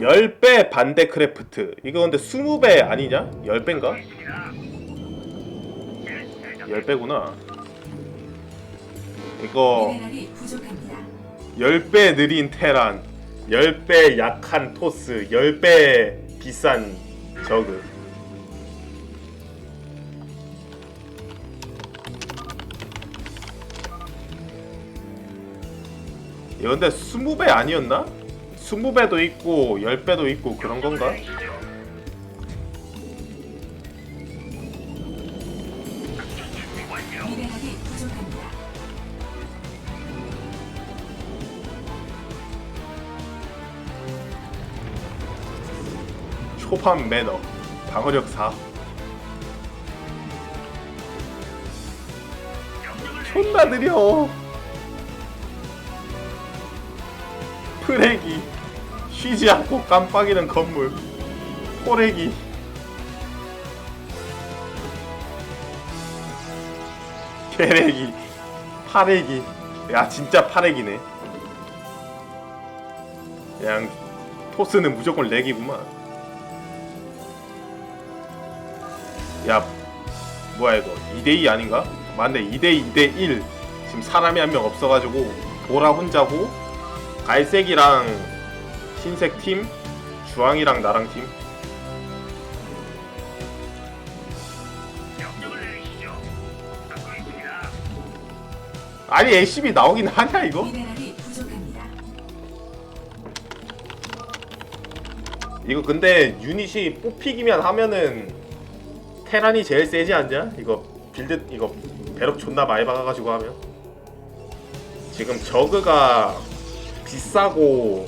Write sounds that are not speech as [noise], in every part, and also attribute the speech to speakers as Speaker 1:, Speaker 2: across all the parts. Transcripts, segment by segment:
Speaker 1: 10배 반대 크래프트 이거 근데 20배 아니냐? 10배인가? 10배구나 이거
Speaker 2: 미네랄이 부족합니다.
Speaker 1: 10배 느린 테란 10배 약한 토스 10배 비싼 저그 이거 근데 20배 아니었나? 20배도 있고 10배도 있고 그런 건가? 초반 매너 방어력 4 존나 느려. [laughs] 프레기 쉬지 않고 깜빡이는 건물. 호레기. 개레기. 파레기. 야 진짜 파레기네. 그냥 토스는 무조건 렉이구만. 야 뭐야 이거? 2대2 아닌가? 맞네 2대2 2대1 지금 사람이 한 명 없어가지고 보라 혼자고 갈색이랑 흰색 팀 주황이랑 나랑 팀 아니 LCB 나오긴 하냐 이거?
Speaker 2: 미네랄이 부족합니다.
Speaker 1: 이거 근데 유닛이 뽑히기만 하면은 테란이 제일 세지 않냐? 이거 빌드 이거 배럭 존나 많이 박아가지고 하면 지금 저그가 비싸고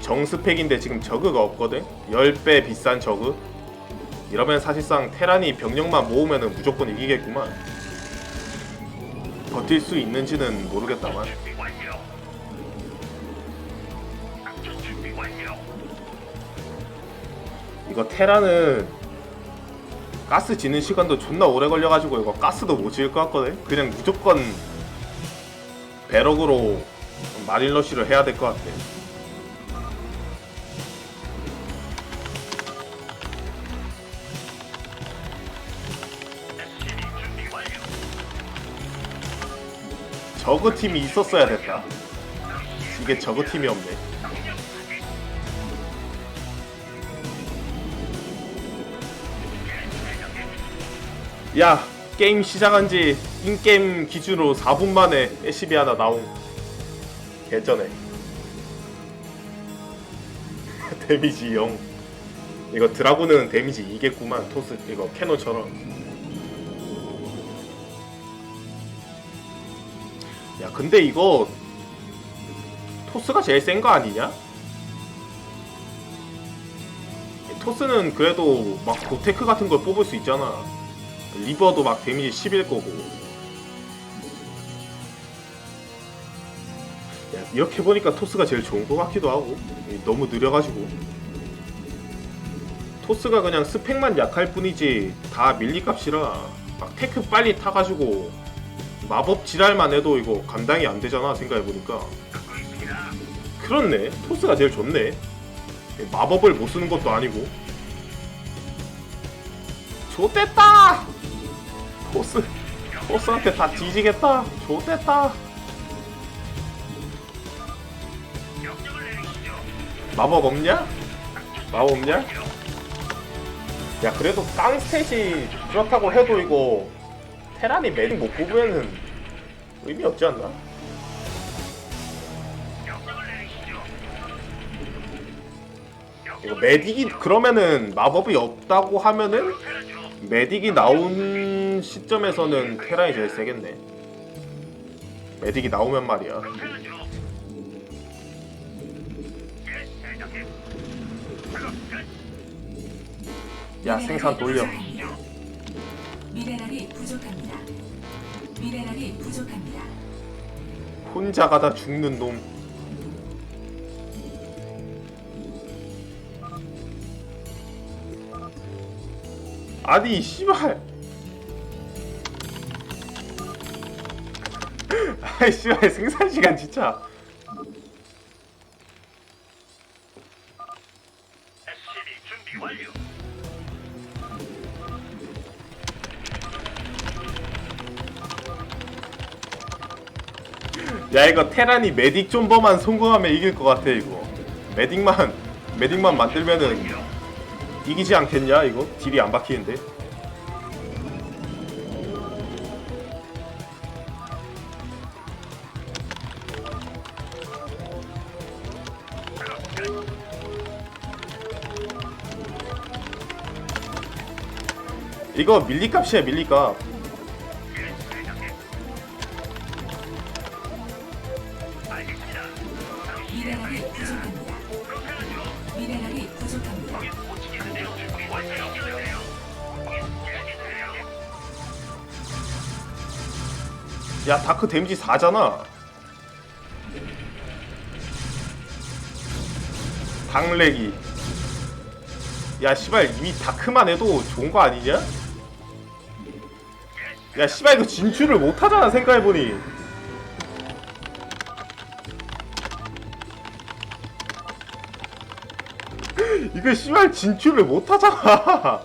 Speaker 1: 정스펙인데 지금 저그가 없거든? 10배 비싼 저그 이러면 사실상 테란이 병력만 모으면은 무조건 이기겠구만 버틸 수 있는지는 모르겠다만 이거 테라는 가스 지는 시간도 존나 오래 걸려가지고 이거 가스도 못 지을 것 같거든? 그냥 무조건 배럭으로 마린러쉬를 해야 될 것 같아 저그 팀이 있었어야 됐다. 이게 저그 팀이 없네. 야 게임 시작한 지 인게임 기준으로 4분 만에 SCB 하나 나옴. 개전에 [laughs] 데미지 0 이거 드라군은 데미지 2겠구만 토스. 이거 캐논처럼 야 근데 이거 토스가 제일 센 거 아니냐? 토스는 그래도 막 고테크 같은 걸 뽑을 수 있잖아. 리버도 막 데미지 10일 거고. 야, 이렇게 보니까 토스가 제일 좋은 것 같기도 하고. 너무 느려가지고. 토스가 그냥 스펙만 약할 뿐이지 다 밀리값이라 막 테크 빨리 타가지고 마법 지랄만 해도 이거 감당이 안 되잖아 생각해보니까. 그렇네. 토스가 제일 좋네. 마법을 못 쓰는 것도 아니고. 좋됐다! 토스 토스한테 다 뒤지겠다. 좋됐다. 마법 없냐? 마법 없냐? 야 그래도 깡 스탯이 그렇다고 해도 이거 테란이 메딕 못 뽑으면은 의미 없지 않나? 이거 메딕이 그러면은 마법이 없다고 하면은 메딕이 나온 시점에서는 테란이 제일 세겠네. 메딕이 나오면 말이야. 야 생산 돌려.
Speaker 2: 미네랄이 부족합니다. 미네랄이 부족합니다.
Speaker 1: 혼자 가다 죽는 놈. 아니 씨발. [laughs] 아이 씨발 생산 시간 진짜. 야 이거 테란이 메딕 존버만 성공하면 이길 것 같아 이거. 메딕만 메딕만 만들면은 이기지 않겠냐 이거? 딜이 안 박히는데. 이거 밀리값이야 밀리값
Speaker 3: 알겠습니다.
Speaker 2: 미네랄이 부족합니다. 미네랄이 부족합니다.
Speaker 3: 못 지겠는데요. 준비 완료. 예, 대장님.
Speaker 1: 야 다크 데미지 4잖아 당렉이 야 씨발 이미 다크만 해도 좋은 거 아니냐? 야 씨발 이거 진출을 못하잖아 생각해보니 이거 씨발 진출을 못하잖아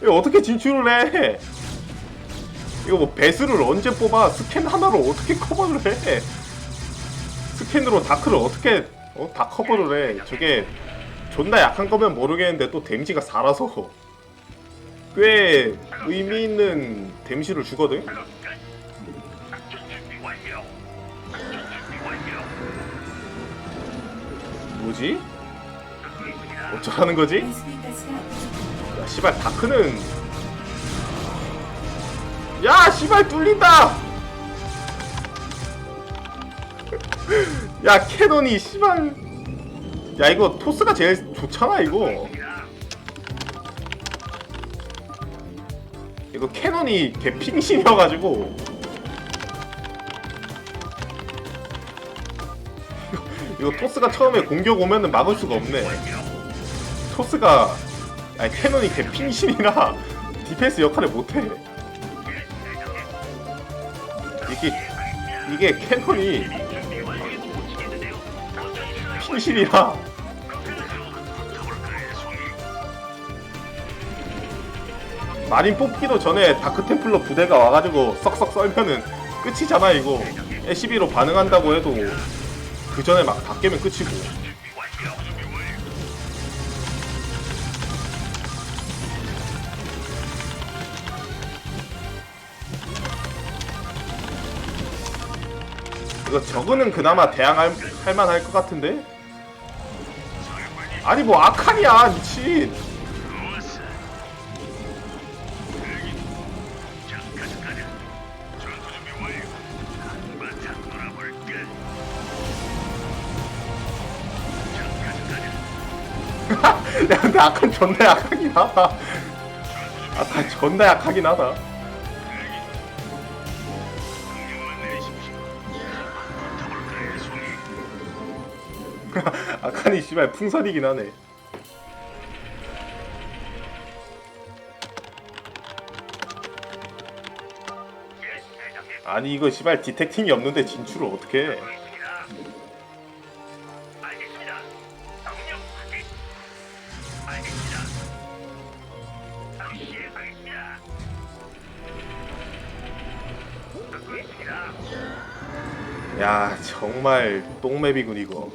Speaker 1: 이거 어떻게 진출을 해 이거 뭐 배수를 언제 뽑아? 스캔 하나로 어떻게 커버를 해? 스캔으로 다크를 어떻게 어, 다 커버를 해? 저게 존나 약한 거면 모르겠는데 또 데미지가 4라서 꽤 의미 있는 데미지를 주거든? 뭐지? 어쩌라는 거지? 야 씨발 다크는. 야 씨발 뚫린다! [laughs] 야 캐논이 씨발. 야 이거 토스가 제일 좋잖아 이거. 이거 캐논이 개핑신이어가지고. [laughs] 이거 토스가 처음에 공격 오면은 막을 수가 없네 토스가 아니 캐논이 개핑신이라 [laughs] 디펜스 역할을 못해. 이게 이게 캐논이
Speaker 3: 송이?
Speaker 1: 마린 뽑기도 전에 다크템플러 부대가 와가지고 썩썩 썰면은 끝이잖아 이거. SCB로 반응한다고 해도 그 전에 막 다 깨면 끝이고 이거 저거는 그나마 대항할 할 만할 것 같은데? 아니 뭐 아칸이야 미친. [laughs] 야 근데 아칸 존나 약하긴 하다. 아칸 존나 약하긴 하다 [laughs] 아칸이 씨발 풍선이긴 하네. 아니 이거 씨발 디텍팅이 없는데 진출을 어떻게 해. 야 정말 똥맵이군 이거.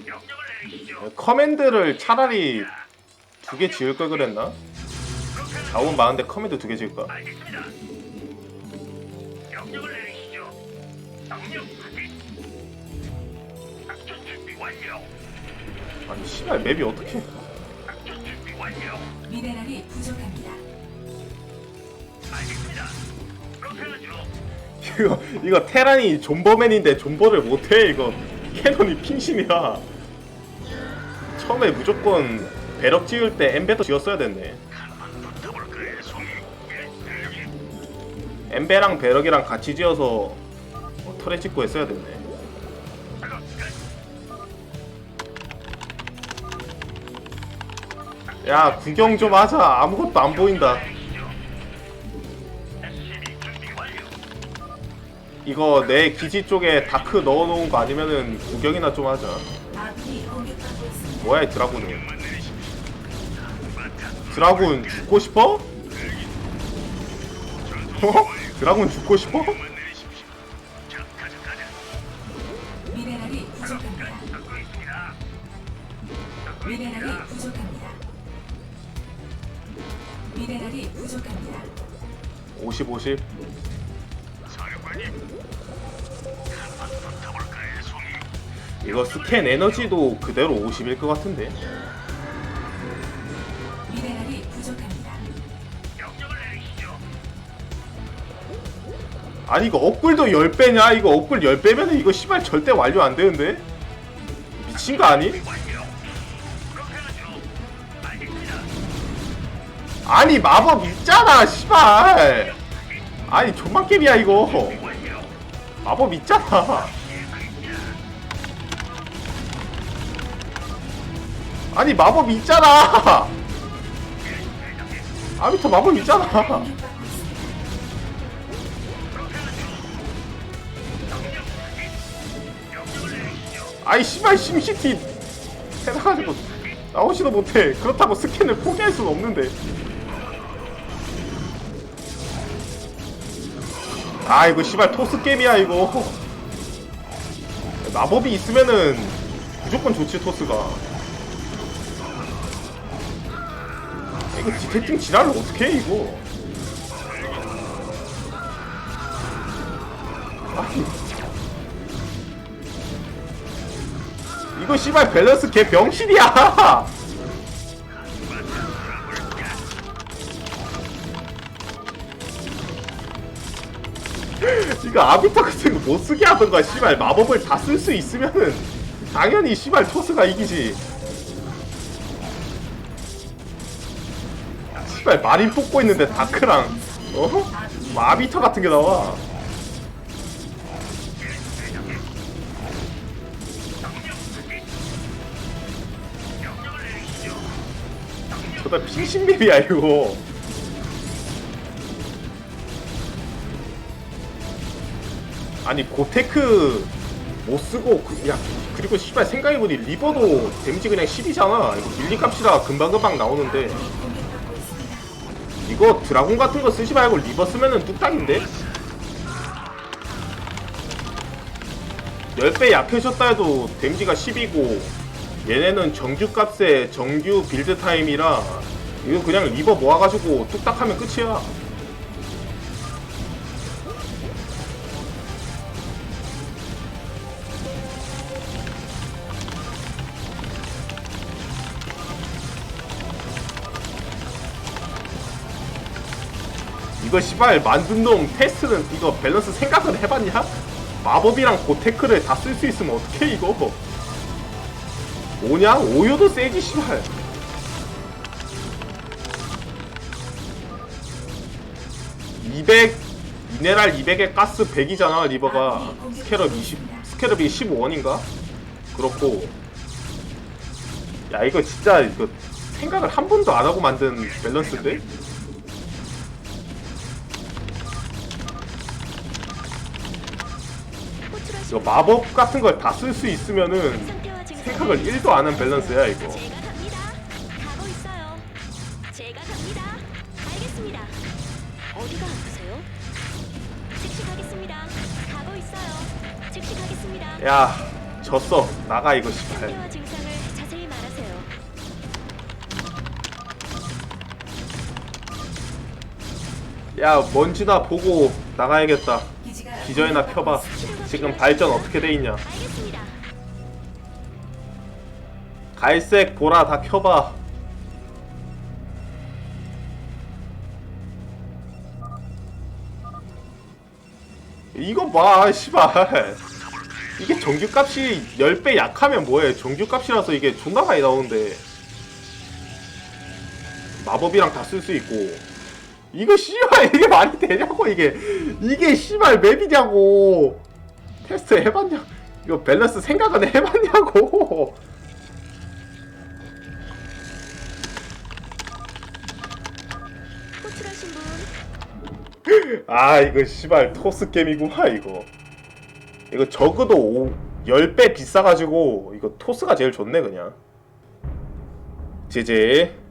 Speaker 1: 커맨드를 차라리 두 개 지을 걸 그랬나? 자원 많은데 커맨드 두 개 지을 까?
Speaker 3: 알겠습니다. 명령을 내리시죠. 명령 확인. 작전 준비 완료.
Speaker 1: 아니 씨발 맵이 어떻게
Speaker 3: 작전 준비 완료.
Speaker 2: 미네랄이 부족합니다.
Speaker 3: 알겠습니다. 그렇게 하죠.
Speaker 1: 이거 이거 테란이 존버맨인데 존버를 못해 이거 캐논이 핑신이야 처음에 무조건 배럭 지을 때 엠베더 지었어야 됐네. 엠베랑 배럭이랑 같이 지어서 어, 터렛 짓고 했어야 됐네. 야 구경 좀 하자 아무것도 안 보인다. 이거 내 기지 쪽에 다크 넣어놓은 거 아니면은 구경이나 좀 하자 뭐야 이 드라군은
Speaker 3: 내리십시오.
Speaker 1: 드라군 죽고 싶어? 어? 드라군 죽고 싶어?
Speaker 3: 명령만 내리십시오. 자, 가자, 가자.
Speaker 2: 미네랄이 부족합니다.
Speaker 3: 듣고 있습니다.
Speaker 2: 미네랄이 부족합니다. 미네랄이 부족합니다.
Speaker 1: 50 50
Speaker 3: 사령관님.
Speaker 1: 이거 스캔 에너지도 그대로 50일 것 같은데.
Speaker 2: 미네랄이 부족합니다.
Speaker 1: 아니 이거 업글도 10배냐? 이거 업글 10배면 이거 씨발 절대 완료 안 되는데? 미친 거 아니? 아니 마법 있잖아 씨발. 아니 존만 게임이야 이거. 마법 있잖아 아니 마법 있잖아. 아비터 마법 있잖아. 아이 씨발 심시티. 해놔가지고 나오지도 못해. 그렇다고 스캔을 포기할 수는 없는데. 아 이거 씨발 토스 게임이야 이거. 마법이 있으면은 무조건 좋지 토스가 이거 디텍팅 지랄을 어떻게 해 이거? 아니. 이거 씨발 밸런스 개 병신이야. [laughs] 이거 아비터 같은 거 못 쓰게 하던가 씨발. 마법을 다 쓸 수 있으면은 당연히 씨발 토스가 이기지 씨발 마린 뽑고 있는데 다크랑 어? 마비터 같은 게 나와 저다 핑신맵이야 이거 아니 고테크 못 쓰고 그, 야 그리고 씨발 생각해보니 리버도 데미지 그냥 10이잖아 이거 밀리 값이라 금방금방 나오는데. 이거 드라곤 같은 거 쓰지 말고 리버 쓰면은 뚝딱인데? 10배 약해졌다 해도 데미지가 10이고 얘네는 정규 값에 정규 빌드 타임이라 이거 그냥 리버 모아가지고 뚝딱 하면 끝이야 이거 씨발 만든 놈 테스트는 이거 밸런스 생각은 해봤냐? 마법이랑 고테크를 다 쓸 수 있으면 어떡해 이거 뭐냐? 오요도 세지 씨발 (200) 미네랄 200에 가스 100이잖아 리버가 스캐럽 20 스캐럽이 15원인가? 그렇고 야 이거 진짜 이거 생각을 한 번도 안 하고 만든 밸런스인데? 이거 마법 같은 걸 다 쓸 수 있으면은 생각을 1도 안 한 밸런스야 이거
Speaker 4: 제가 갑니다. 가고 있어요. 제가 갑니다. 알겠습니다. 어디가 아프세요? 즉시 가겠습니다. 가고 있어요. 즉시 가겠습니다.
Speaker 1: 야 졌어 나가 이거 씨발
Speaker 4: 상태와 증상을 자세히 말하세요.
Speaker 1: 야 먼지나 보고 나가야겠다 기저에나 켜봐. 지금 발전 어떻게 돼 있냐. 갈색 보라 다 켜봐. 이거 봐 씨발. 이게 정규값이 10배 약하면 뭐해? 정규값이라서 이게 존나 많이 나오는데. 마법이랑 다 쓸 수 있고 이거 씨발 이게 말이 되냐고 이게. 이게 씨발 맵이냐고. 테스트 해봤냐? 이거 밸런스 생각은 해봤냐고.
Speaker 4: 호출하신 분. [laughs]
Speaker 1: 아 이거 씨발 토스 게임이구만 이거. 이거 적어도 오, 10배 비싸가지고 이거 토스가 제일 좋네 그냥. 제제